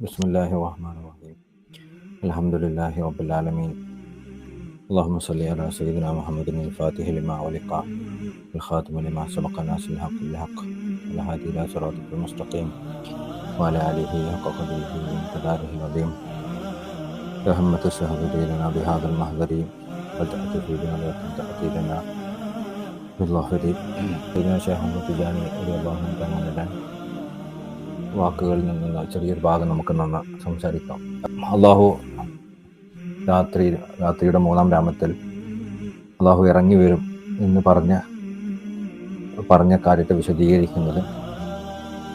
بسم الله الرحمن الرحيم الحمد لله رب العالمين اللهم صل على سيدنا محمد الفاتح لما ولق الخاتم لما سبق ناس الحق بالحق الهادي إلى صراطك المستقيم وعلى اله حق قدره وامتداره العظيم يا همة لنا بهذا المحضر وتأتي في بنظرة تأتي لنا بالظهر سيدنا شيخ محمد تجاني رضي الله عنه വാക്കുകളിൽ നിന്ന് ചെറിയൊരു ഭാഗം നമുക്ക് നിന്ന് സംസാരിക്കാം. അള്ളാഹു രാത്രി രാത്രിയുടെ മൂന്നാം രാമത്തിൽ അള്ളാഹു ഇറങ്ങി വരും എന്ന് പറഞ്ഞ പറഞ്ഞ കാര്യത്തെ വിശദീകരിക്കുന്നത്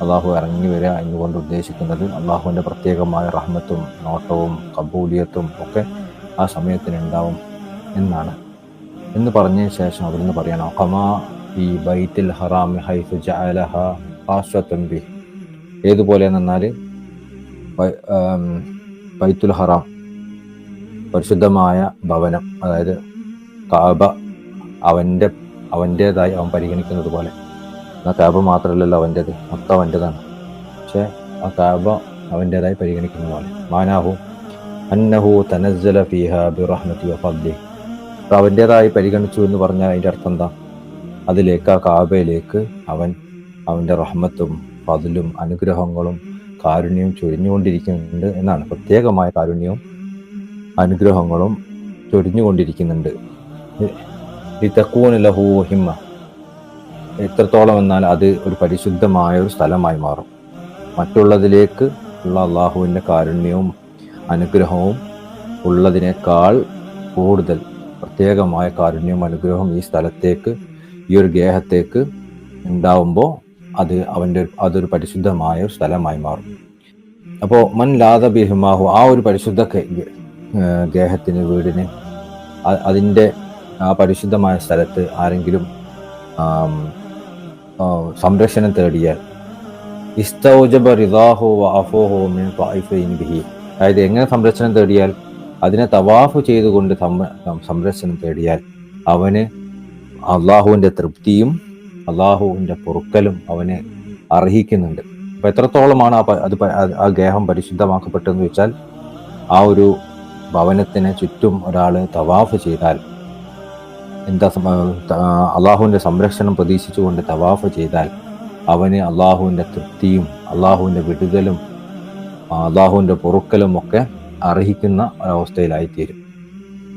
അള്ളാഹു ഇറങ്ങി വരിക എന്നുകൊണ്ട് ഉദ്ദേശിക്കുന്നത് അള്ളാഹുവിന്റെ പ്രത്യേകമായ റഹ്മത്തും നോട്ടവും കബൂലിയത്തും ഒക്കെ ആ സമയത്തിന് ഉണ്ടാവും എന്നാണ്. എന്ന് പറഞ്ഞതിന് ശേഷം അവിടുന്ന് പറയണം ഹമാ ഈ ബൈത്തിൽ ഹറാമി ഹൈഫ് ജഅലഹ ഹാസ്വത്തും ബി ഏതുപോലെ എന്നാൽ ബൈത്തുൽ ഹറാം പരിശുദ്ധമായ ഭവനം അതായത് കാബ അവന്റെ അവന്റേതായി അവൻ പരിഗണിക്കുന്നത് പോലെ. ആ കാബ മാത്രമല്ലല്ലോ അവന്റേത് മൊത്തം അവന്റേതാണ്. പക്ഷേ ആ കാബ അവന്റേതായി പരിഗണിക്കുന്ന പോലെ. മാനാഹു അന്നഹു തനസ്സല ഫിഹ ബിറഹ്മതി വഫദ്ലി അപ്പോൾ അവന്റേതായി പരിഗണിച്ചു എന്ന് പറഞ്ഞാൽ അതിന്റെ അർത്ഥം എന്താ? അതിലേക്ക് ആ കാബയിലേക്ക് അവൻ അവന്റെ റഹ്മത്തും ഫതിലും അനുഗ്രഹങ്ങളും കാരുണ്യവും ചൊരിഞ്ഞുകൊണ്ടിരിക്കുന്നുണ്ട് എന്നാണ്. പ്രത്യേകമായ കാരുണ്യവും അനുഗ്രഹങ്ങളും ചൊരിഞ്ഞുകൊണ്ടിരിക്കുന്നുണ്ട്. ലഹു ഹിമ്മ. എത്രത്തോളം എന്നാൽ അത് ഒരു പരിശുദ്ധമായ ഒരു സ്ഥലമായി മാറും. മറ്റുള്ളതിലേക്ക് ഉള്ള അള്ളാഹുവിന്റെ കാരുണ്യവും അനുഗ്രഹവും ഉള്ളതിനേക്കാൾ കൂടുതൽ പ്രത്യേകമായ കാരുണ്യവും അനുഗ്രഹവും ഈ സ്ഥലത്തേക്ക് ഈ ഒരു ഗേഹത്തേക്ക് ഉണ്ടാവുമ്പോൾ അത് അവന്റെ അതൊരു പരിശുദ്ധമായ ഒരു സ്ഥലമായി മാറും. അപ്പോൾ മൻ ലാദ ബിഹിമാഹു ആ ഒരു പരിശുദ്ധ ഗേഹത്തിന് വീടിന് അതിന്റെ ആ പരിശുദ്ധമായ സ്ഥലത്ത് ആരെങ്കിലും സംരക്ഷണം തേടിയാൽ ഇസ്തൗജബ റിദാഹു അഫോഹോ ബിഹി അതായത് എങ്ങനെ സംരക്ഷണം തേടിയാൽ അതിനെ തവാഫ് ചെയ്തുകൊണ്ട് സംരക്ഷണം തേടിയാൽ അവന് അള്ളാഹുവിന്റെ തൃപ്തിയും അള്ളാഹുവിന്റെ പൊറുക്കലും അവനെ അർഹിക്കുന്നുണ്ട്. അപ്പോൾ എത്രത്തോളമാണ് ആ അത് ആ ഗേഹം പരിശുദ്ധമാക്കപ്പെട്ടതെന്ന് വെച്ചാൽ ആ ഒരു ഭവനത്തിന് ചുറ്റും ഒരാൾ തവാഫ് ചെയ്താൽ എന്താ അള്ളാഹുവിന്റെ സംരക്ഷണം പ്രതീക്ഷിച്ചുകൊണ്ട് തവാഫ് ചെയ്താൽ അവന് അള്ളാഹുവിന്റെ തൃപ്തിയും അള്ളാഹുവിന്റെ വിടുതലും അള്ളാഹുവിന്റെ പൊറുക്കലും ഒക്കെ അർഹിക്കുന്ന ഒരവസ്ഥയിലായിത്തീരും.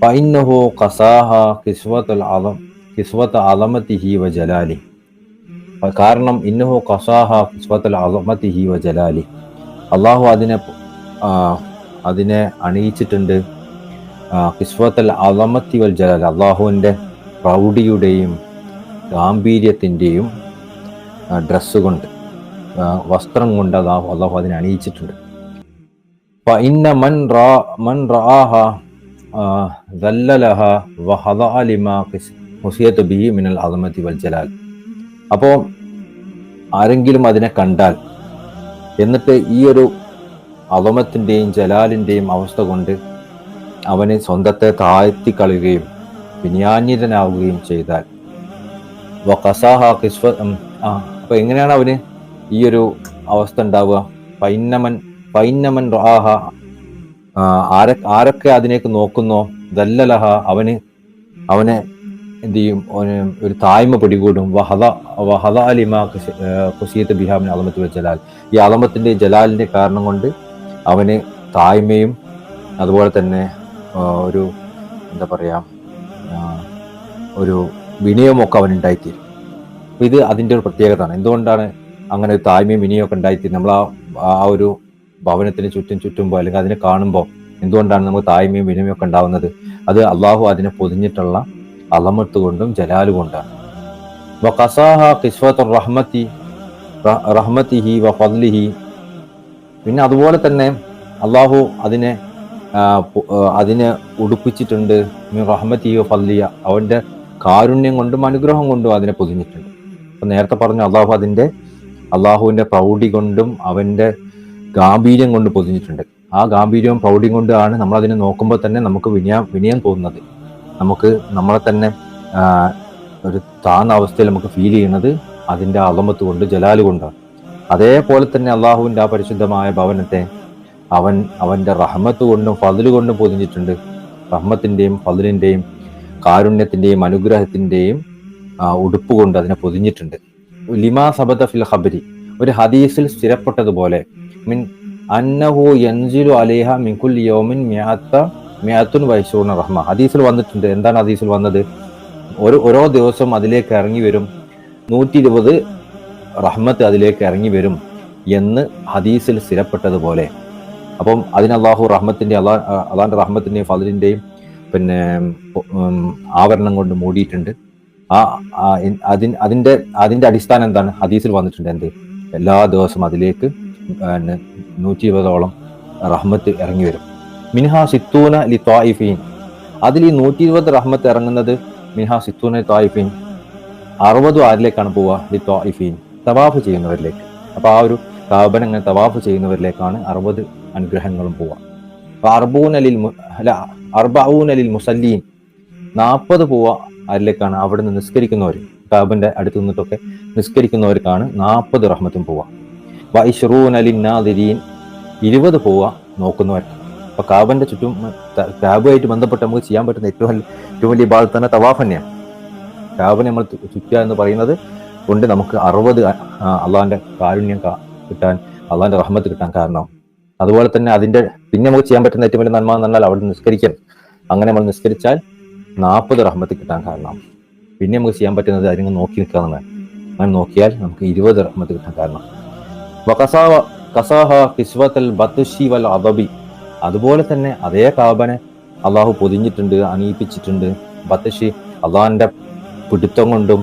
പൈനഹു കസാഹ കിസ്വത്ത് അലം കിസ്വത്ത് അലമത്തിഹി വ ജലാലി കാരണം ഇന്നഹു കസാഹ അലമത്തിഹി വ ജലാലി. അള്ളാഹു അതിനെ അതിനെ അണിയിച്ചിട്ടുണ്ട്. കിസ്വത്തൽ അസമത്തി വൽ ജലാൽ അള്ളാഹുവിന്റെ പ്രൗഢിയുടെയും ഗാംഭീര്യത്തിന്റെയും ഡ്രസ്സ് കൊണ്ട് വസ്ത്രം കൊണ്ട് അള്ളാഹു അള്ളാഹു അതിനെ അണിയിച്ചിട്ടുണ്ട്. ഇന്ന മൻ റാ മൻ റാഹ മുസിയത്ത് ബി മിനൽ അദമത്തി വൽ ജലാൽ അപ്പോൾ ആരെങ്കിലും അതിനെ കണ്ടാൽ എന്നിട്ട് ഈ ഒരു അവമത്തിന്റെയും ജലാലിന്റെയും അവസ്ഥ കൊണ്ട് അവന് സ്വന്തത്തെ താഴ്ത്തി കളയുകയും വിന്യാന്യതനാവുകയും ചെയ്താൽ. കസാഹ കിസ്വ അപ്പോൾ എങ്ങനെയാണ് അവന് ഈ ഒരു അവസ്ഥ ഉണ്ടാവുക? പൈന്നമൻ പൈന്നമൻ റാഹ ആരെ ആരൊക്കെ അതിനേക്ക് നോക്കുന്നോ? ദല്ലലഹ അവന് അവനെ എന്ത് ചെയ്യും? ഒരു തായ്മ പിടികൂടും. വഹദ വഹദ അലിമ ഖുസിയത്ത് ബിഹാമിൻ അലമത്ത് ജലാൽ. ഈ അലമത്തിന്റെ ജലാലിന്റെ കാരണം കൊണ്ട് അവന് തായ്മയും അതുപോലെ തന്നെ ഒരു എന്താ പറയുക ഒരു വിനയമൊക്കെ അവനുണ്ടായിത്തീരും ഇത് അതിന്റെ ഒരു പ്രത്യേകതയാണ്. എന്തുകൊണ്ടാണ് അങ്ങനെ ഒരു തായ്മയും വിനയമൊക്കെ ഉണ്ടായിത്തീരും നമ്മൾ ആ ആ ഒരു ഭവനത്തിന് ചുറ്റും ചുറ്റുമ്പോൾ അല്ലെങ്കിൽ അതിനെ കാണുമ്പോൾ എന്തുകൊണ്ടാണ് നമുക്ക് തായ്മയും വിനയമൊക്കെ ഉണ്ടാവുന്നത്? അത് അള്ളാഹു അതിനെ പൊതിഞ്ഞിട്ടുള്ള അലമത്ത് കൊണ്ടും ജലാൽ കൊണ്ടാണ് റഹ്മത്തി റഹ്മത്തിഹി വ ഫദ്ലിഹി. പിന്നെ അതുപോലെ തന്നെ അള്ളാഹു അതിനെ അതിനെ ഉടുപ്പിച്ചിട്ടുണ്ട്. റഹ്മത്തി വ ഫലിയ അവന്റെ കാരുണ്യം കൊണ്ടും അനുഗ്രഹം കൊണ്ടും അതിനെ പൊതിഞ്ഞിട്ടുണ്ട്. അപ്പം നേരത്തെ പറഞ്ഞു അള്ളാഹു അതിന്റെ അള്ളാഹുവിന്റെ പ്രൗഢി കൊണ്ടും അവന്റെ ഗാംഭീര്യം കൊണ്ട് പൊതിഞ്ഞിട്ടുണ്ട്. ആ ഗാംഭീര്യവും പ്രൗഢിയും കൊണ്ടാണ് നമ്മൾ അതിനെ നോക്കുമ്പോൾ തന്നെ നമുക്ക് വിനയം വിനയം തോന്നുന്നത്. നമുക്ക് നമ്മളെ തന്നെ ഒരു താന്ന അവസ്ഥയിൽ നമുക്ക് ഫീൽ ചെയ്യുന്നത് അതിന്റെ അളമത്ത് കൊണ്ട് ജലാൽ കൊണ്ടാണ്. അതേപോലെ തന്നെ അള്ളാഹുവിന്റെ ആ പരിശുദ്ധമായ ഭവനത്തെ അവൻ അവന്റെ റഹ്മത്ത് കൊണ്ടും ഫതിൽ കൊണ്ടും പൊതിഞ്ഞിട്ടുണ്ട്. റഹ്മത്തിന്റെയും ഫതിലിന്റെയും കാരുണ്യത്തിന്റെയും അനുഗ്രഹത്തിന്റെയും ഉടുപ്പ് കൊണ്ട് അതിനെ പൊതിഞ്ഞിട്ടുണ്ട്. ലിമാ സബദ ഫിൽ ഖബരി ഒരു ഹദീസിൽ സ്ഥിരപ്പെട്ടതുപോലെ മിൻ അന്നഹു യൻസിലു അലേഹ മിൻകുൽ യോമിൻ മിയാത്ത മിയാത്തുൻ വൈശൂർണ റഹ്മ. ഹദീസിൽ വന്നിട്ടുണ്ട്. എന്താണ് ഹദീസിൽ വന്നത്? ഒരു ഓരോ ദിവസം അതിലേക്ക് ഇറങ്ങി വരും. നൂറ്റി ഇരുപത് റഹ്മത്ത് അതിലേക്ക് ഇറങ്ങി വരും എന്ന് ഹദീസിൽ സ്ഥിരപ്പെട്ടതുപോലെ. അപ്പം അതിന് അള്ളാഹു റഹ്മത്തിന്റെ അള്ളാ അള്ളാന്റെ റഹ്മത്തിന്റെയും ഫലിന്റെയും പിന്നെ ആവരണം കൊണ്ട് മൂടിയിട്ടുണ്ട്. ആ അതിൻ അതിന്റെ അതിന്റെ അടിസ്ഥാനം എന്താണ്? ഹദീസിൽ വന്നിട്ടുണ്ട് എന്ത്? എല്ലാ ദിവസവും അതിലേക്ക് നൂറ്റി ഇരുപതോളം റഹ്മത്ത് ഇറങ്ങി വരും. മിൻഹ സിത്തൂന ലി ത്വായിഫീൻ അതിൽ ഈ നൂറ്റി ഇരുപത് റഹ്മത്ത് ഇറങ്ങുന്നത് മിൻഹ സിത്തൂന ത്വായിഫീൻ അറുപത് ആരിലേക്കാണ് പോവുക ലി ത്വായിഫീൻ തവാഫ് ചെയ്യുന്നവരിലേക്ക്. അപ്പൊ ആ ഒരു കാബൻ അങ്ങനെ തവാഫ് ചെയ്യുന്നവരിലേക്കാണ് അറുപത് അനുഗ്രഹങ്ങളും പോവുക. അപ്പൊ അർബൂൻ അലിൽ മു- അല്ല അർബഊൻ അലിൽ മുസല്ലീൻ. നാൽപ്പത് പോവുക ആരിലേക്കാണ് അവിടെ നിന്ന് നിസ്കരിക്കുന്നവർ കാബിന്റെ അടുത്ത് നിന്നിട്ടൊക്കെ നിസ്കരിക്കുന്നവർക്കാണ് നാൽപ്പത് റഹ്മത്തും പോവുക. വൈഷ്റൂൻ അലിൻ നാദിരീൻ. ഇരുപത് പോവുക നോക്കുന്നവർ അപ്പൊ കാബന്റെ ചുറ്റും കാബുമായിട്ട് ബന്ധപ്പെട്ട് നമുക്ക് ചെയ്യാൻ പറ്റുന്ന ഏറ്റവും ഏറ്റവും വലിയ ഭാഗത്ത് തന്നെ തവാഫ് തന്നെയാണ്. കാബിനെ നമ്മൾ ചുറ്റുക എന്ന് പറയുന്നത് കൊണ്ട് നമുക്ക് അറുപത് അള്ളാഹിന്റെ കാരുണ്യം കിട്ടാൻ അള്ളാഹിന്റെ റഹ്മത്ത് കിട്ടാൻ കാരണം. അതുപോലെ തന്നെ അതിന്റെ പിന്നെ നമുക്ക് ചെയ്യാൻ പറ്റുന്ന ഏറ്റവും വലിയ നന്മ എന്ന് പറഞ്ഞാൽ അവിടെ നിസ്കരിക്കാൻ അങ്ങനെ നമ്മൾ നിസ്കരിച്ചാൽ നാൽപ്പത് റഹ്മത്ത് കിട്ടാൻ കാരണം. പിന്നെ നമുക്ക് ചെയ്യാൻ പറ്റുന്നത് അതിനെ നോക്കി നിൽക്കുക എന്നുള്ളതാണ്. അങ്ങനെ നോക്കിയാൽ നമുക്ക് ഇരുപത് റഹ്മത്ത് കിട്ടാൻ കാരണം. വകസാവ കസാഹ കിസ്വത്തൽ ബത്തുഷി വൽ അദബി. അതുപോലെ തന്നെ അതേ കാബനെ അള്ളാഹു പൊതിഞ്ഞിട്ടുണ്ട് അണിയിപ്പിച്ചിട്ടുണ്ട്. ബത്തശ്ശി അള്ളാഹിന്റെ പിടുത്തം കൊണ്ടും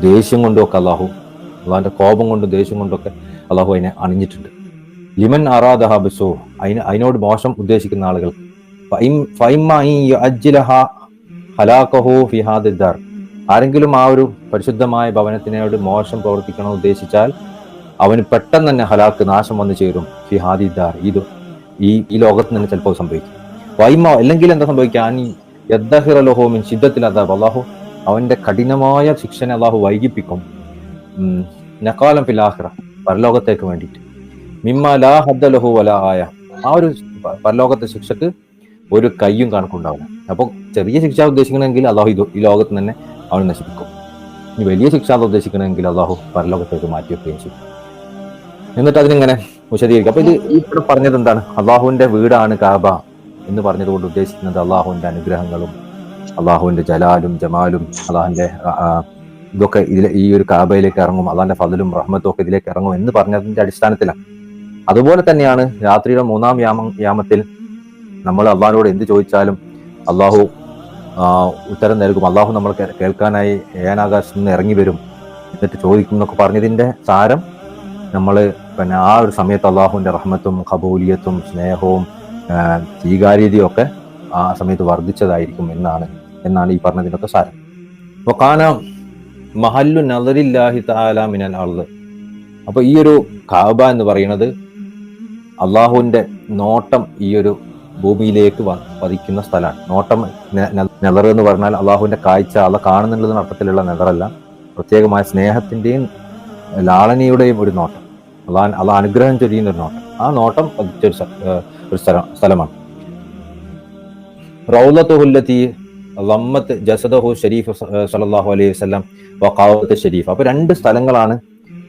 ദേഷ്യം കൊണ്ടും ഒക്കെ അള്ളാഹു അള്ളാഹിന്റെ കോപം കൊണ്ടും ദേഷ്യം കൊണ്ടൊക്കെ അള്ളാഹു അതിനെ അണിഞ്ഞിട്ടുണ്ട്. ലിമൻ അറാദഹ ബിസോ അതിന് അതിനോട് മോശം ഉദ്ദേശിക്കുന്ന ആളുകൾ. ആരെങ്കിലും ആ ഒരു പരിശുദ്ധമായ ഭവനത്തിനോട് മോശം പ്രവർത്തിക്കണം ഉദ്ദേശിച്ചാൽ അവന് പെട്ടെന്ന് തന്നെ ഹലാക്ക് നാശം വന്നു ചേരും ഫിഹാദിദാർ ഇത് ഈ ഈ ലോകത്ത് തന്നെ ചിലപ്പോൾ സംഭവിക്കും. വൈമ അല്ലെങ്കിൽ എന്താ സംഭവിക്കുക? അനി യദ്ദഹിറലഹോമിൻ ശിദ്ധത്തിൽ അതാബ് അള്ളാഹു അവന്റെ കഠിനമായ ശിക്ഷനെ അള്ളാഹു വൈകിപ്പിക്കും. നക്കാലം ഫിലാഹിറ പരലോകത്തേക്ക് വേണ്ടിയിട്ട്. മിമ്മ ലാ ഹദ്ദ ലഹു വല ആയ. ആ ഒരു പരലോകത്തെ ശിക്ഷക്ക് ഒരു കയ്യും കണക്കുണ്ടാവില്ല അപ്പോൾ ചെറിയ ശിക്ഷ ഉദ്ദേശിക്കണമെങ്കിൽ അള്ളാഹു ഇത് ഈ ലോകത്ത് തന്നെ അവനെ നശിപ്പിക്കും. ഇനി വലിയ ശിക്ഷ ഉദ്ദേശിക്കണമെങ്കിൽ അള്ളാഹു പരലോകത്തേക്ക് മാറ്റി വെക്കുകയും ചെയ്യും. എന്നിട്ട് അതിനിങ്ങനെ വിശദീകരിക്കും. അപ്പൊ ഇത് ഇവിടെ പറഞ്ഞത് എന്താണ്? അള്ളാഹുവിന്റെ വീടാണ് കാബ എന്ന് പറഞ്ഞതുകൊണ്ട് ഉദ്ദേശിക്കുന്നത് അള്ളാഹുവിന്റെ അനുഗ്രഹങ്ങളും അള്ളാഹുവിന്റെ ജലാലും ജമാലും അള്ളാഹുന്റെ ഇതൊക്കെ ഇതിലെ ഈ ഒരു കാബയിലേക്ക് ഇറങ്ങും അള്ളാഹിന്റെ ഫതിലും റഹ്മത്തും ഒക്കെ ഇതിലേക്ക് ഇറങ്ങും എന്ന് പറഞ്ഞതിന്റെ അടിസ്ഥാനത്തിലാണ്. അതുപോലെ തന്നെയാണ് രാത്രിയുടെ മൂന്നാം യാമ യാമത്തിൽ നമ്മൾ അള്ളാഹിനോട് എന്ത് ചോദിച്ചാലും അള്ളാഹു ഉത്തരം നൽകും. അള്ളാഹു നമ്മൾ കേൾക്കാനായി ഏനാകാശത്ത് നിന്ന് ഇറങ്ങി വരും. എന്നിട്ട് ചോദിക്കും എന്നൊക്കെ പറഞ്ഞതിന്റെ സാരം നമ്മൾ പിന്നെ ആ ഒരു സമയത്ത് അള്ളാഹുവിന്റെ റഹ്മത്തും കബൂലിയത്തും സ്നേഹവും സ്വീകാര്യതയും ഒക്കെ ആ സമയത്ത് വർദ്ധിച്ചതായിരിക്കും എന്നാണ് എന്നാണ് ഈ പറഞ്ഞതിനൊക്കെ സാരം. അപ്പൊ കാണാം മഹല്ലു നദറില്ലാഹി താല മിനൽ അള്ള് അപ്പൊ ഈ ഒരു കാബ എന്ന് പറയുന്നത് അള്ളാഹുവിന്റെ നോട്ടം ഈ ഒരു ഭൂമിയിലേക്ക് പതിക്കുന്ന സ്ഥലമാണ്. നോട്ടം നെതർ എന്ന് പറഞ്ഞാൽ അള്ളാഹുവിന്റെ കാഴ്ച അള്ള കാണുന്നുള്ളതിന് അർത്ഥത്തിലുള്ള നെതറല്ല. പ്രത്യേകമായ സ്നേഹത്തിന്റെയും ലാളനയുടെയും ഒരു നോട്ടം. അള്ളാഹ് അള്ളാഹ് അനുഗ്രഹം ചൊരിയുന്ന ഒരു നോട്ടം. ആ നോട്ടം പതിച്ച ഒരു സ്ഥലം സ്ഥലമാണ്. റൗലത്തുല്ലത്തി ലമ്മത്ത് ജസദഹു ഷരീഫ് സല്ലല്ലാഹു അലൈഹി വസല്ലം വക്കാവത്ത് ഷരീഫ് അപ്പൊ രണ്ട് സ്ഥലങ്ങളാണ്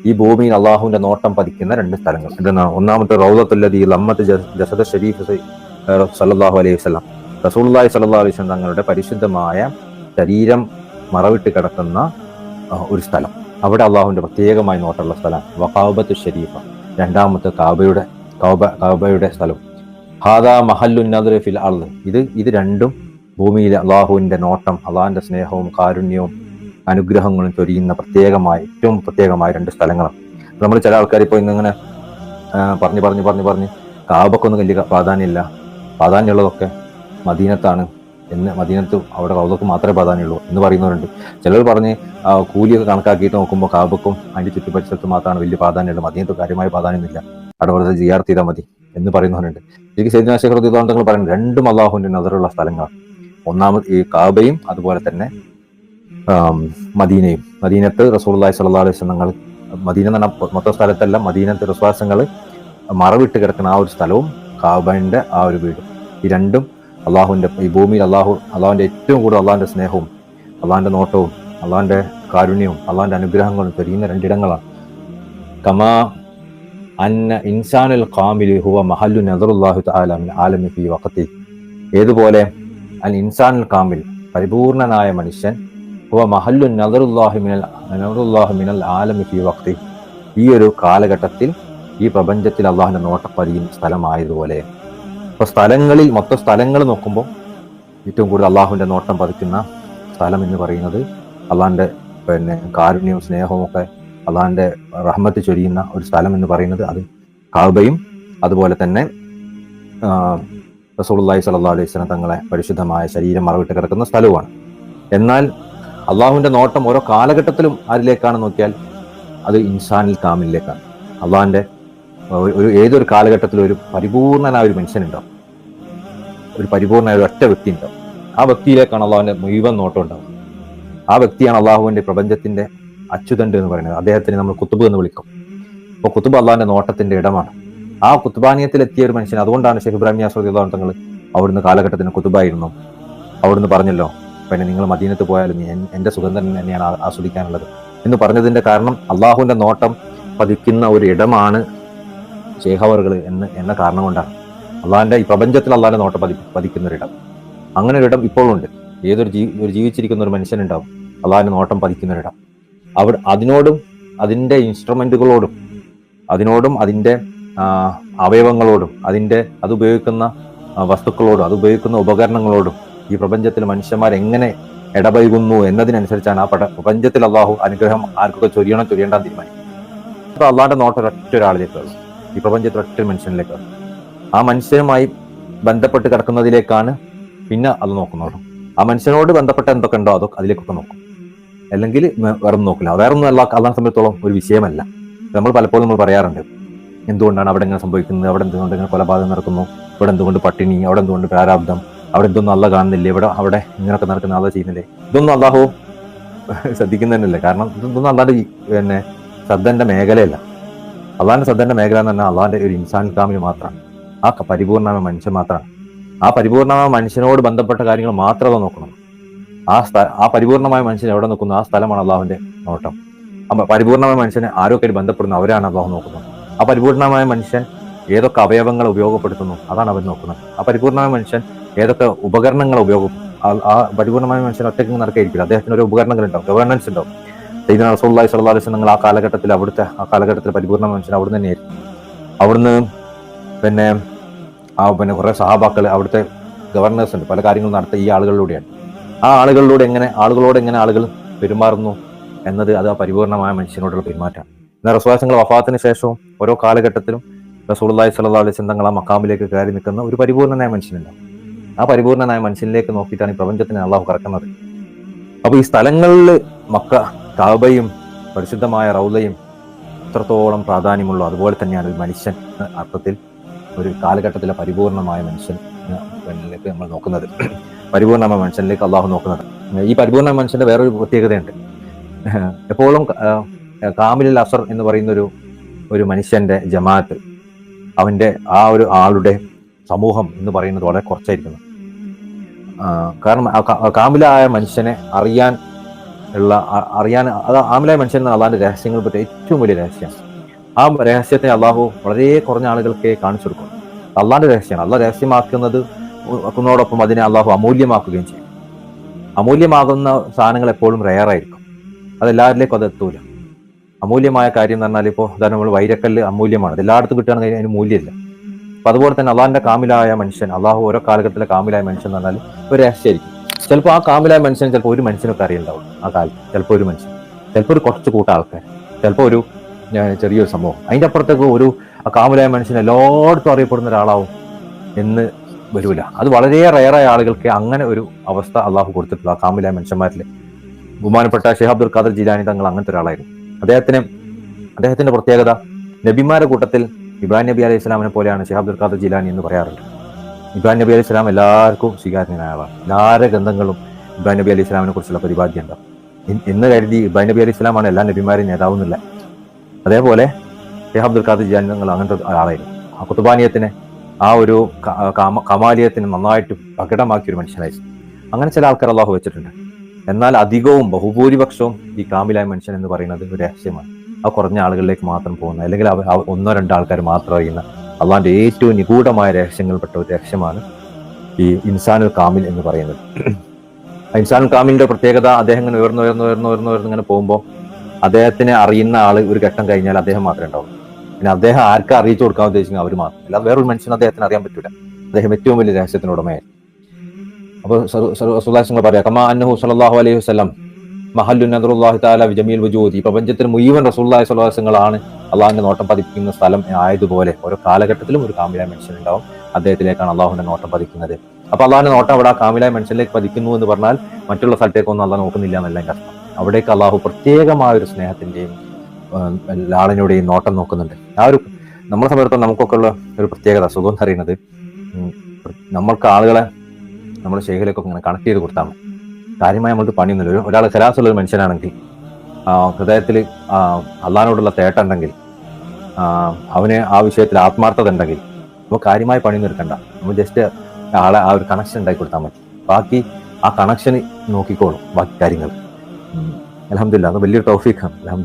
ഈ ഭൂമിയിൽ അള്ളാഹുവിന്റെ നോട്ടം പതിക്കുന്ന രണ്ട് സ്ഥലങ്ങൾ. എന്താ ഒന്നാമത്തെ റൗലത്തുല്ലതി ലമ്മത്ത് ജസദ ഷരീഫ് സ- ഏഹ് സല്ലല്ലാഹു അലൈഹി വസല്ലം. റസൂലുള്ളാഹി സല്ലല്ലാഹു അലൈഹി വസ്ലം തങ്ങളുടെ പരിശുദ്ധമായ ശരീരം മറവിട്ട് കിടക്കുന്ന ഒരു സ്ഥലം. അവിടെ അള്ളാഹുവിന്റെ പ്രത്യേകമായി നോട്ടുള്ള സ്ഥലം വഖാബത്ത് ഷരീഫ രണ്ടാമത്തെ കാബയുടെ കാബ കാബയുടെ സ്ഥലം ഹാദാ മഹല്ലു ഫിൽ അർദ്. ഇത് ഇത് രണ്ടും ഭൂമിയിലെ അള്ളാഹുവിന്റെ നോട്ടം അള്ളാഹിന്റെ സ്നേഹവും കാരുണ്യവും അനുഗ്രഹങ്ങളും ചൊരിയുന്ന പ്രത്യേകമായ ഏറ്റവും പ്രത്യേകമായ രണ്ട് സ്ഥലങ്ങളാണ്. നമ്മൾ ചില ആൾക്കാർ ഇപ്പോൾ ഇന്നിങ്ങനെ പറഞ്ഞ് പറഞ്ഞ് പറഞ്ഞ് പറഞ്ഞ് കാബക്കൊന്നും വലിയ പ്രാധാന്യമില്ല. പ്രാധാന്യമുള്ളതൊക്കെ മദീനത്താണ്. എന്ന് മദീനത്ത് അവിടെ റൗദക്ക് മാത്രമേ പ്രാധാന്യമുള്ളൂ എന്ന് പറയുന്നവരുണ്ട്. ചിലർ പറഞ്ഞ് കൂലിയൊക്കെ കണക്കാക്കിയിട്ട് നോക്കുമ്പോൾ കാബക്കും അതിന്റെ ചുറ്റുപരിസരത്ത് മാത്രമാണ് വലിയ പ്രാധാന്യമുള്ളത്. മദീനത്ത് കാര്യമായ പ്രാധാന്യമൊന്നുമില്ല. അവിടെ വെറുതെ ആർ ചെയ്താൽ മതി എന്ന് പറയുന്നവരുണ്ട്. എനിക്ക് സൈദ്നാശേഖർ ഉദാന്തങ്ങൾ പറയുന്നത് രണ്ടും അള്ളാഹുവിന്റെ നദറുള്ള സ്ഥലങ്ങളാണ്. ഒന്നാമത് ഈ കാബയും അതുപോലെ തന്നെ മദീനയും. മദീനത്ത് റസൂള്ളി സല്ലാ അലൈഹി സ്വലങ്ങൾ മദീന എന്ന് പറഞ്ഞ മൊത്തം സ്ഥലത്തല്ല മദീനത്തെ റസ്വാസങ്ങൾ മറവിട്ട് കിടക്കുന്ന ആ ഒരു സ്ഥലവും കാബന്റെ ആ ഒരു വീടും. ഈ രണ്ടും അള്ളാഹുവിന്റെ ഈ ഭൂമിയിൽ അള്ളാഹു അള്ളാഹുവിന്റെ ഏറ്റവും കൂടുതൽ അള്ളാഹുന്റെ സ്നേഹവും അള്ളാഹുന്റെ നോട്ടവും അള്ളാഹുന്റെ കാരുണ്യവും അള്ളാഹുന്റെ അനുഗ്രഹങ്ങളും ചൊരിയുന്ന രണ്ടിടങ്ങളാണ്. കമാ അന്ന ഇൻസാനുൽ കാമിൽ ഹുവ മഹല്ലു നദറുല്ലാഹു താലാമിൻ മിൻ ആലമി ഫി വഖതി ഏതുപോലെ അൻ ഇൻസാനുൽ കാമിൽ പരിപൂർണനായ മനുഷ്യൻ ഹുവ മഹല്ലു നദറുല്ലാഹു മിനൽ നദറുല്ലാഹു മിനൽ ആലമി ഫി വഖതി ഈ ഒരു കാലഘട്ടത്തിൽ ഈ പ്രപഞ്ചത്തിൽ അള്ളാഹിന്റെ നോട്ടപ്പതിയും സ്ഥലമായതുപോലെ ഇപ്പൊ സ്ഥലങ്ങളിൽ മൊത്തം സ്ഥലങ്ങൾ നോക്കുമ്പോൾ ഏറ്റവും കൂടുതൽ അള്ളാഹുവിന്റെ നോട്ടം പതിക്കുന്ന സ്ഥലം എന്ന് പറയുന്നത് അള്ളാഹിന്റെ പിന്നെ കാരുണ്യവും സ്നേഹവും ഒക്കെ അള്ളാഹിന്റെ റഹ്മത്ത് ചൊരിയുന്ന ഒരു സ്ഥലം എന്ന് പറയുന്നത് അത് കാബയും അതുപോലെ തന്നെ റസൂലുള്ളാഹി സ്വല്ലല്ലാഹു അലൈഹി സ്വലം തങ്ങളെ പരിശുദ്ധമായ ശരീരം മറവിട്ട് കിടക്കുന്ന സ്ഥലവുമാണ്. എന്നാൽ അള്ളാഹുവിന്റെ നോട്ടം ഓരോ കാലഘട്ടത്തിലും ആരിലേക്കാണ് നോക്കിയാൽ? അത് ഇൻസാനിൽ കാമിലേക്കാണ് അള്ളാഹിന്റെ ഒരു- ഒരു ഏതൊരു കാലഘട്ടത്തിലും ഒരു പരിപൂർണനായ ഒരു മനുഷ്യനുണ്ടാവും. ഒരു പരിപൂർണ ഒരു ഒറ്റ വ്യക്തി ഉണ്ടാവും ആ വ്യക്തിയിലേക്കാണ് അള്ളാഹുവിന്റെ മുഴുവൻ നോട്ടം ഉണ്ടാവും ആ വ്യക്തിയാണ് അള്ളാഹുവിന്റെ പ്രപഞ്ചത്തിന്റെ അച്യുതണ്ട് എന്ന് പറയുന്നത്. അദ്ദേഹത്തിന് നമ്മൾ കുത്തുബ് എന്ന് വിളിക്കും. അപ്പോൾ കുത്തുബ് അള്ളാഹുവിന്റെ നോട്ടത്തിന്റെ ഇടമാണ്. ആ കുത്തുബാനിയത്തിലെത്തിയ ഒരു മനുഷ്യൻ അതുകൊണ്ടാണ് ഷെയ്ഖ് ഇബ്രാഹിം യാസ്രദി അള്ളാഹു തങ്ങൾ അവിടുന്ന് കാലഘട്ടത്തിന് കുത്തുബായിരുന്നു. അവിടുന്ന് പറഞ്ഞല്ലോ പിന്നെ നിങ്ങൾ മദീനത്ത് പോയാലും എന്റെ സുഗന്ധം തന്നെയാണ് ആസ്വദിക്കാനുള്ളത്. എന്ന് പറഞ്ഞതിന്റെ കാരണം അള്ളാഹുവിന്റെ നോട്ടം പതിക്കുന്ന ഒരു ഇടമാണ് ശേഖവറുകൾ എന്ന് എന്ന കാരണം കൊണ്ടാണ്. അള്ളാഹിന്റെ ഈ പ്രപഞ്ചത്തിൽ അള്ളാഹിനെ നോട്ടം പതി പതിക്കുന്ന ഒരിടം അങ്ങനെ ഒരിടം ഇപ്പോഴുണ്ട്. ഏതൊരു ജീ ഒരു ജീവിച്ചിരിക്കുന്ന ഒരു മനുഷ്യനുണ്ടാവും. അള്ളാഹിനെ നോട്ടം പതിക്കുന്ന ഒരിടം അവിടെ അതിനോടും അതിന്റെ ഇൻസ്ട്രുമെന്റുകളോടും അതിനോടും അതിന്റെ അവയവങ്ങളോടും അതിന്റെ അത് ഉപയോഗിക്കുന്ന വസ്തുക്കളോടും അത് ഉപയോഗിക്കുന്ന ഉപകരണങ്ങളോടും ഈ പ്രപഞ്ചത്തിൽ മനുഷ്യന്മാർ എങ്ങനെ ഇടപഴകുന്നു എന്നതിനനുസരിച്ചാണ് ആ പട പ്രപഞ്ചത്തിൽ അള്ളാഹു അനുഗ്രഹം ആർക്കൊക്കെ ചൊരിയണം ചൊരിയേണ്ടാന്ന് തീരുമാനിക്കും അപ്പൊ അള്ളാഹിന്റെ നോട്ടം ഒരൊറ്റ ഒരാളിലേക്കാണ് ഈ പ്രപഞ്ചത്തിൽ ഒറ്റ മനുഷ്യനിലേക്കാണ് ആ മനുഷ്യനുമായി ബന്ധപ്പെട്ട് കിടക്കുന്നതിലേക്കാണ് പിന്നെ അത് നോക്കുന്നത്. ആ മനുഷ്യനോട് ബന്ധപ്പെട്ട എന്തൊക്കെ ഉണ്ടോ അതൊക്കെ അതിലേക്കൊക്കെ നോക്കും. അല്ലെങ്കിൽ വേറെ ഒന്നും നോക്കില്ല. വേറെ ഒന്നും അല്ല അള്ളാഹെ സംബന്ധിച്ചോളം ഒരു വിഷയമല്ല. നമ്മൾ പലപ്പോഴും നമ്മൾ പറയാറുണ്ട്. എന്തുകൊണ്ടാണ് അവിടെ ഇങ്ങനെ സംഭവിക്കുന്നത്? അവിടെ എന്തുകൊണ്ട് ഇങ്ങനെ കൊലപാതകം നടക്കുന്നു? ഇവിടെ എന്തുകൊണ്ട് പട്ടിണി? അവിടെ എന്തുകൊണ്ട് പ്രാരാബ്ദം? അവിടെ എന്തൊന്നും അല്ല കാണുന്നില്ലേ? ഇവിടെ അവിടെ ഇങ്ങനെയൊക്കെ നടക്കുന്ന അല്ല ചെയ്യുന്നില്ലേ ഇതൊന്നും അള്ളാഹു ശ്രദ്ധിക്കുന്നതന്നെയല്ലേ? കാരണം ഇതൊന്നും അല്ലാണ്ട് പിന്നെ ശ്രദ്ധന്റെ മേഖലയല്ല. അള്ളാഹിന്റെ ശ്രദ്ധന്റെ മേഖല എന്ന് പറഞ്ഞാൽ അള്ളാഹിന്റെ ഒരു ഇൻസാൻ കാമിൽ മാത്രമാണ്. ആ പരിപൂർണമായ മനുഷ്യൻ മാത്രമാണ്. ആ പരിപൂർണമായ മനുഷ്യനോട് ബന്ധപ്പെട്ട കാര്യങ്ങൾ മാത്രമേ നോക്കണം. ആ സ്ഥ ആ പരിപൂർണമായ മനുഷ്യൻ എവിടെ നിൽക്കുന്നു? ആ സ്ഥലമാണ് അള്ളാഹുവിന്റെ നോട്ടം. ആ പരിപൂർണമായ മനുഷ്യനെ ആരോഗ്യമായിട്ട് ബന്ധപ്പെടുന്നു? അവരാണ് അള്ളാഹു നോക്കുന്നത്. ആ പരിപൂർണമായ മനുഷ്യൻ ഏതൊക്കെ അവയവങ്ങൾ ഉപയോഗപ്പെടുത്തുന്നു? അതാണ് അവർ നോക്കുന്നത്. ആ പരിപൂർണമായ മനുഷ്യൻ ഏതൊക്കെ ഉപകരണങ്ങൾ ഉപയോഗം ആ- പരിപൂർണമായ മനുഷ്യൻ ഒറ്റയ്ക്ക് നടക്കായിരിക്കില്ല അദ്ദേഹത്തിന് ഒരു ഉപകരണങ്ങൾ ഉണ്ടാവും. ഗവേണൻസ് ഉണ്ടാവും സൈദന റസൂള്ളി സ്വല്ലല്ലാഹു അലിസ് നിങ്ങൾ ആ കാലഘട്ടത്തിൽ അവിടുത്തെ ആ കാലഘട്ടത്തിൽ പരിപൂർണ മനുഷ്യൻ അവിടുന്ന് തന്നെയായിരുന്നു. അവിടുന്ന് പിന്നെ ആ പിന്നെ കുറെ സഹാബാക്കൾ അവിടുത്തെ ഗവർണേഴ്സ് ഉണ്ട്. പല കാര്യങ്ങളും നടത്തുക ഈ ആളുകളിലൂടെയാണ്. ആ ആളുകളിലൂടെ എങ്ങനെ ആളുകളോട് എങ്ങനെ ആളുകൾ പെരുമാറുന്നു എന്നത് അത് ആ പരിപൂർണമായ മനുഷ്യനോടുള്ള പെരുമാറ്റമാണ്. എന്നാൽ റസുവാസങ്ങൾ വഫാത്തിന് ശേഷവും ഓരോ കാലഘട്ടത്തിലും റസൂലുള്ളാഹി സ്വല്ലല്ലാഹു അലൈഹി വസല്ലം തങ്ങൾ ആ മക്കാമിലേക്ക് കയറി നിൽക്കുന്ന ഒരു പരിപൂർണനായ മനുഷ്യനുണ്ടാവും ആ പരിപൂർണനായ മനുഷ്യനിലേക്ക് നോക്കിയിട്ടാണ് ഈ പ്രപഞ്ചത്തിന് അള്ളാഹു കറക്കുന്നത്. അപ്പൊ ഈ സ്ഥലങ്ങളിൽ മക്ക കാബയും പരിശുദ്ധമായ റൗലയും എത്രത്തോളം പ്രാധാന്യമുള്ളൂ. അതുപോലെ തന്നെയാണ് ഒരു മനുഷ്യൻ അർത്ഥത്തിൽ ഒരു കാലഘട്ടത്തിലെ പരിപൂർണമായ മനുഷ്യൻ എന്ന പിന്നിലേക്ക് നമ്മൾ നോക്കുന്നത്. പരിപൂർണമായ മനുഷ്യനിലേക്ക് അള്ളാഹു നോക്കുന്നത്. ഈ പരിപൂർണ മനുഷ്യന്റെ വേറൊരു പ്രത്യേകതയുണ്ട്. എപ്പോഴും കാമിലിൽ അസർ എന്ന് പറയുന്ന ഒരു ഒരു മനുഷ്യന്റെ ജമാഅത്ത് അവന്റെ ആ ഒരു ആളുടെ സമൂഹം എന്ന് പറയുന്നത് വളരെ കുറച്ചായിരിക്കുന്നു. കാരണം കാമിലായ മനുഷ്യനെ അറിയാൻ ഉള്ള അറിയാൻ അത് ആമിലായ മനുഷ്യൻ എന്ന അള്ളാഹിന്റെ രഹസ്യങ്ങൾ പറ്റി ഏറ്റവും വലിയ രഹസ്യമാണ്. ആ രഹസ്യത്തെ അള്ളാഹു വളരെ കുറഞ്ഞ ആളുകൾക്ക് കാണിച്ചു കൊടുക്കും അള്ളാഹിന്റെ രഹസ്യമാണ് അള്ളാഹ് രഹസ്യമാക്കുന്നത് ക്കുന്നതോടൊപ്പം അതിനെ അള്ളാഹു അമൂല്യമാക്കുകയും ചെയ്യും. അമൂല്യമാകുന്ന സാധനങ്ങൾ എപ്പോഴും റെയർ ആയിരിക്കും. അത് എത്തൂല. അമൂല്യമായ കാര്യം എന്ന് പറഞ്ഞാൽ ഇപ്പോൾ നമ്മൾ വൈരക്കല്ല് അമൂല്യമാണ്. അതെല്ലായിടത്തും കിട്ടുകയാണെങ്കിൽ അതിന് മൂല്യമില്ല. അപ്പം അതുപോലെ തന്നെ അള്ളാഹിന്റെ കാമിലായ മനുഷ്യൻ അള്ളാഹു ഓരോ കാലഘട്ടത്തിലെ കാമിലായ മനുഷ്യൻ എന്ന് പറഞ്ഞാൽ ഒരു രഹസ്യമായിരിക്കും. ചിലപ്പോൾ ആ കാമിലായ മനുഷ്യൻ ചിലപ്പോൾ ഒരു മനുഷ്യനൊക്കെ അറിയുണ്ടാവും ആ കാലത്ത്. ചിലപ്പോൾ ഒരു മനുഷ്യൻ. ചിലപ്പോൾ ഒരു കുറച്ച് കൂട്ട ആൾക്കാർ. ചിലപ്പോൾ ഒരു ചെറിയൊരു സംഭവം. അതിന്റെ അപ്പുറത്തേക്ക് ഒരു കാമുലായ മനുഷ്യൻ എല്ലായിടത്തും അറിയപ്പെടുന്ന ഒരാളാവും എന്ന് വരില്ല അത് വളരെ റയറായ ആളുകൾക്ക് അങ്ങനെ ഒരു അവസ്ഥ അള്ളാഹു കൊടുത്തിട്ടുള്ള ആ കാമിലായ മനുഷ്യന്മാരിൽ. ബഹുമാനപ്പെട്ട ഷെയ്ഖ് അബ്ദുൽ ഖാദർ ജിലാനി തങ്ങൾ അങ്ങനത്തെ ഒരാളായിരുന്നു. അദ്ദേഹത്തിന് അദ്ദേഹത്തിന്റെ പ്രത്യേകത നബിമാരുടെ കൂട്ടത്തിൽ ഇബ്രാഹിം നബി അലൈഹി സ്വലാമിനെ പോലെയാണ് ഷെയ്ഖ് അബ്ദുൽ ഖാദർ ജിലാനി എന്ന് പറയാറുണ്ട്. ഇബ്രാഹിം നബി അലൈഹി സ്വലാം എല്ലാവർക്കും സ്വീകാര്യനായ ആളാണ്. എല്ലാവരുടെ ഗ്രന്ഥങ്ങളും ഇബ്രാഹിം നബി അലൈഹി സ്വലാമിനെ കുറിച്ചുള്ള പരിപാടി ഉണ്ടാവും കരുതി ഇബ്രാഹിം നബി അലൈഹി സ്വലാമാണ് എല്ലാ നബിമാരെയും നേതാവെന്നില്ല. അതേപോലെ ഷെയ്ഖ് അബ്ദുൽ ഖാദിർ തങ്ങൾ അങ്ങനത്തെ ആളായിരുന്നു. ആ കുത്തുബാനിയത്തിനെ ആ ഒരു കമാലിയത്തിന് നന്നായിട്ട് പ്രകടമാക്കിയ ഒരു മനുഷ്യനായിരുന്നു. അങ്ങനെ ചില ആൾക്കാർ അള്ളാഹു വെച്ചിട്ടുണ്ട്. എന്നാൽ അധികവും ബഹുഭൂരിപക്ഷവും ഈ കാമിലായ മനുഷ്യൻ എന്ന് പറയുന്നത് ഒരു രഹസ്യമാണ്. ആ കുറഞ്ഞ ആളുകളിലേക്ക് മാത്രം പോകുന്ന അല്ലെങ്കിൽ ഒന്നോ രണ്ടോ ആൾക്കാർ മാത്രം അറിയുന്ന അള്ളാഹിന്റെ ഏറ്റവും നിഗൂഢമായ രഹസ്യങ്ങൾപ്പെട്ട ഒരു രഹസ്യമാണ് ഈ ഇൻസാനുൽ കാമിൽ എന്ന് പറയുന്നത്. ഇൻസാനുൽ കാമിലിന്റെ പ്രത്യേകത അദ്ദേഹം ഇങ്ങനെ ഉയർന്നു ഉയർന്നു ഉയർന്നു ഉയർന്നു ഉയർന്നു ഇങ്ങനെ പോകുമ്പോൾ അദ്ദേഹത്തിനെ അറിയുന്ന ആൾ ഒരു ഘട്ടം കഴിഞ്ഞാൽ അദ്ദേഹം മാത്രമേ ഉണ്ടാവും പിന്നെ അദ്ദേഹം ആർക്കും അറിയിച്ചു കൊടുക്കാൻ ഉദ്ദേശിക്കുന്നത് അവർ മാത്രം. അല്ലാതെ വേറൊരു മനുഷ്യന് അദ്ദേഹത്തിന് അറിയാൻ പറ്റൂല. അദ്ദേഹം ഏറ്റവും വലിയ രഹസ്യത്തിന് ഉടമയായി അപ്പോൾ പറയാം കമാ അന്നഹു സലാഹു അലൈഹി വസ്ലം മഹല്ലു നദറുല്ലാഹി താല ജമീൽ വജൂദി. പ്രപഞ്ചത്തിന് മുഴുവൻ റസൂലുള്ളാഹി സ്വലവാസങ്ങളാണ് അള്ളാഹിന്റെ നോട്ടം പതിപ്പിക്കുന്ന സ്ഥലം ആയതുപോലെ ഓരോ കാലഘട്ടത്തിലും ഒരു കാമിലായ മനുഷ്യൻ ഉണ്ടാവും. അദ്ദേഹത്തിലേക്കാണ് അള്ളാഹുവിന്റെ നോട്ടം പതിക്കുന്നത്. അപ്പൊ അള്ളാഹിന്റെ നോട്ടം അവിടെ ആ കാമിലായ മനുഷ്യനിലേക്ക് പതിക്കുന്നു എന്ന് പറഞ്ഞാൽ മറ്റുള്ള സ്ഥലത്തേക്കൊന്നും അള്ളാഹ് നോക്കുന്നില്ല എന്നല്ല കഷ്ടം അവിടേക്ക് അള്ളാഹു പ്രത്യേകമായ ഒരു സ്നേഹത്തിന്റെയും ലാളിനോടെയും നോട്ടം നോക്കുന്നുണ്ട്. ആ ഒരു നമ്മളെ സംബന്ധിച്ചിടത്തോളം നമുക്കൊക്കെ ഉള്ള ഒരു പ്രത്യേകത സുഖം എന്ന് പറയുന്നത് നമ്മൾക്ക് ആളുകളെ നമ്മുടെ ശേഖരക്കൊക്കെ ഇങ്ങനെ കണക്ട് ചെയ്ത് കൊടുത്താൽ മതി. കാര്യമായി നമ്മൾക്ക് പണിയൊന്നുമില്ല. ഒരു- ഒരാൾ ഖലാസുള്ള ഒരു മനുഷ്യനാണെങ്കിൽ ഹൃദയത്തിൽ അള്ളഹാനോടുള്ള തേട്ടുണ്ടെങ്കിൽ അവന് ആ വിഷയത്തിൽ ആത്മാർത്ഥത ഉണ്ടെങ്കിൽ നമ്മൾ കാര്യമായ പണിയൊന്നും എടുക്കണ്ട. നമ്മൾ ജസ്റ്റ് ആളെ ആ ഒരു കണക്ഷൻ ഉണ്ടാക്കി കൊടുത്താൽ മതി. ബാക്കി ആ കണക്ഷൻ നോക്കിക്കോളും ബാക്കി കാര്യങ്ങൾ. അലഹമില്ല അത് വലിയൊരു ടോഫിക്കാണ്